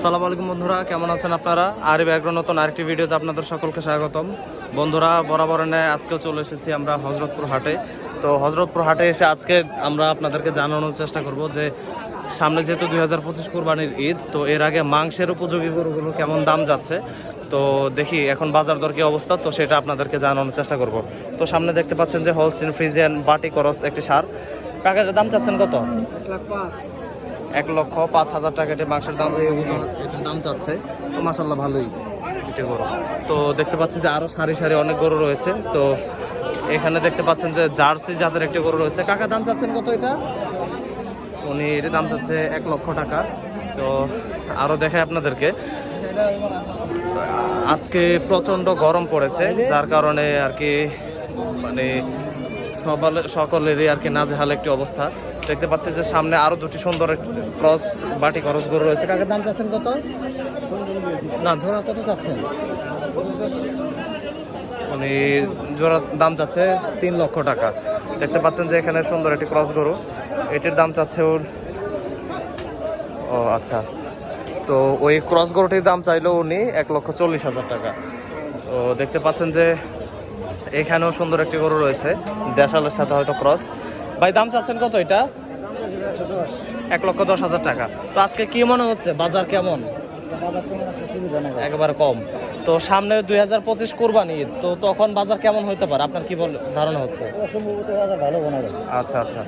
আসসালামু আলাইকুম বন্ধুরা, কেমন আছেন আপনারা? আর ব্যাকগ্রাউন্ড নতুন আরেকটি ভিডিওতে আপনাদের সকলকে স্বাগতম। বন্ধুরা বরাবর নেয় আজকেও চলে এসেছি আমরা হজরতপুর হাটে। তো হজরতপুর হাটে এসে আজকে আমরা আপনাদেরকে জানানোর চেষ্টা করব যে, সামনে যেহেতু দুই হাজার পঁচিশ কোরবানির ঈদ, তো এর আগে মাংসের উপযোগী গরুগুলো কেমন দাম যাচ্ছে? তো দেখি এখন বাজার দর কি অবস্থা? তো সেটা আপনাদেরকে জানানোর চেষ্টা করব। তো সামনে দেখতে পাচ্ছেন যে হলস্টিন ফ্রিজিয়ান বাটি করস একটি সার। কাকের দাম চাচ্ছেন কত? এক লাখ পাঁচ। এক লক্ষ পাঁচ হাজার টাকা এটি মাংসের দাম এই ওজন এটার দাম চাচ্ছে। তো মাসাল্লাহ ভালোই এটা গরু। তো দেখতে পাচ্ছি যে আরও সারি সারি অনেক গরু রয়েছে। তো এখানে দেখতে পাচ্ছেন যে জার্সি যাদের একটি গরু রয়েছে। কাকা, দাম চাচ্ছেন কত এটা? উনি এটির দাম চাচ্ছে এক লক্ষ টাকা। তো আরও দেখায় আপনাদেরকে। আজকে প্রচণ্ড গরম পড়েছে, যার কারণে আর কি মানে সকলেরই আর কি নাজেহাল একটি অবস্থা। দেখতে পাচ্ছি যে সামনে আরও দুটি সুন্দর ক্রস বাটি খরচ গরু রয়েছে। কাকে দাম চাচ্ছেন কত? না ঝোড়া কত চাচ্ছেন? উনি জোড়া দাম চাচ্ছে তিন লক্ষ টাকা। দেখতে পাচ্ছেন যে এখানে সুন্দর একটি ক্রস গরু। এটির দাম চাচ্ছে ওর ও আচ্ছা। তো ওই ক্রস গরুটির দাম চাইলো উনি এক লক্ষ চল্লিশ হাজার টাকা। তো দেখতে পাচ্ছেন যে এখানেও সুন্দর একটি গরু রয়েছে। দেশালের সাথে হয়তো ক্রস ভাই, দাম চাচ্ছেন কত এটা? এক লক্ষ দশ হাজার টাকা। তো আজকে কি মনে হচ্ছে? বাজার কেমন? একেবারে কম। তো সামনে দুই হাজার পঁচিশ কোরবানি, তো তখন বাজার কেমন হতে পারে? আপনার কি বল ধারণা হচ্ছে? আচ্ছা আচ্ছা।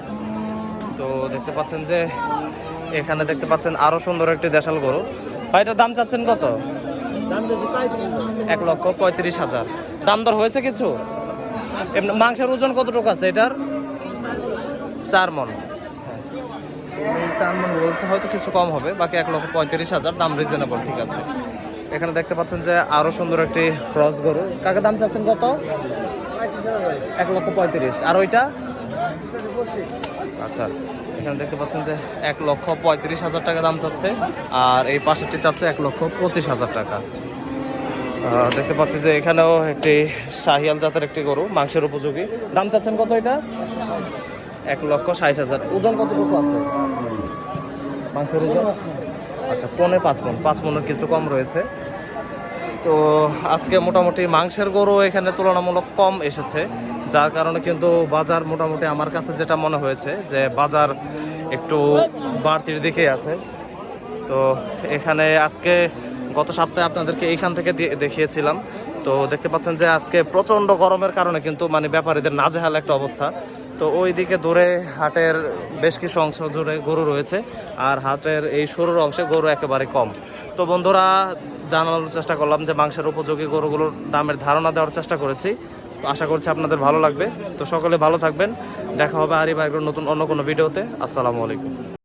তো দেখতে পাচ্ছেন যে এখানে দেখতে পাচ্ছেন আরও সুন্দর একটি দেশাল গরু। ভাই, এটার দাম চাচ্ছেন কত? এক লক্ষ পঁয়ত্রিশ হাজার। দাম দর হয়েছে কিছু? মাংসের ওজন কতটুকু আছে এটার? চার মন। চার মন বলছে, হয়তো কিছু কম হবে, বাকি এক লক্ষ পঁয়ত্রিশ হাজার, দাম রিজনেবল ঠিক আছে। এখানে দেখতে পাচ্ছেন যে আরও সুন্দর একটি ক্রস গরু। কাকে দাম চাচ্ছেন কত? এক লক্ষ পঁয়ত্রিশ। আর ওইটা? আচ্ছা এখানে দেখতে পাচ্ছেন যে এক লক্ষ পঁয়ত্রিশ হাজার টাকা দাম চাচ্ছে, আর এই পাশেরটি চাচ্ছে এক লক্ষ পঁচিশ হাজার টাকা। দেখতে পাচ্ছি যে এখানেও একটি শাহিয়াল জাতের একটি গরু, মাংসের উপযোগী। দাম চাচ্ছেন কত এটা? এক লক্ষ ষাট হাজার। ওজন কতটুকু আছে? মাংসের ওজন? আচ্ছা পনে পাঁচ মন পাঁচ মনের কিছু কম রয়েছে। তো আজকে মোটামুটি মাংসের গরু এখানে তুলনামূলক কম এসেছে। যার কারণে কিন্তু বাজার মোটামুটি আমার কাছে যেটা মনে হয়েছে যে বাজার একটু বাড়তির দিকে আছে। তো এখানে আজকে গত সপ্তাহে আপনাদেরকে এইখান থেকে দেখিয়েছিলাম। তো দেখতে পাচ্ছেন যে আজকে প্রচণ্ড গরমের কারণে কিন্তু মানে ব্যাপারীদের নাজেহাল একটা অবস্থা। তো ওই দিকে দূরে হাটের বেশ কিছু অংশ জুড়ে গরু রয়েছে, আর হাটের এই সরুর অংশে গরু একেবারে কম। তো বন্ধুরা, জানানোর চেষ্টা করলাম যে মাংসের উপযোগী গরুগুলোর দামের ধারণা দেওয়ার চেষ্টা করেছি। তো আশা করছি আপনাদের ভালো লাগবে। তো সকলে ভালো থাকবেন। দেখা হবে আরি বাইকের নতুন অন্য কোনো ভিডিওতে। আসসালামু আলাইকুম।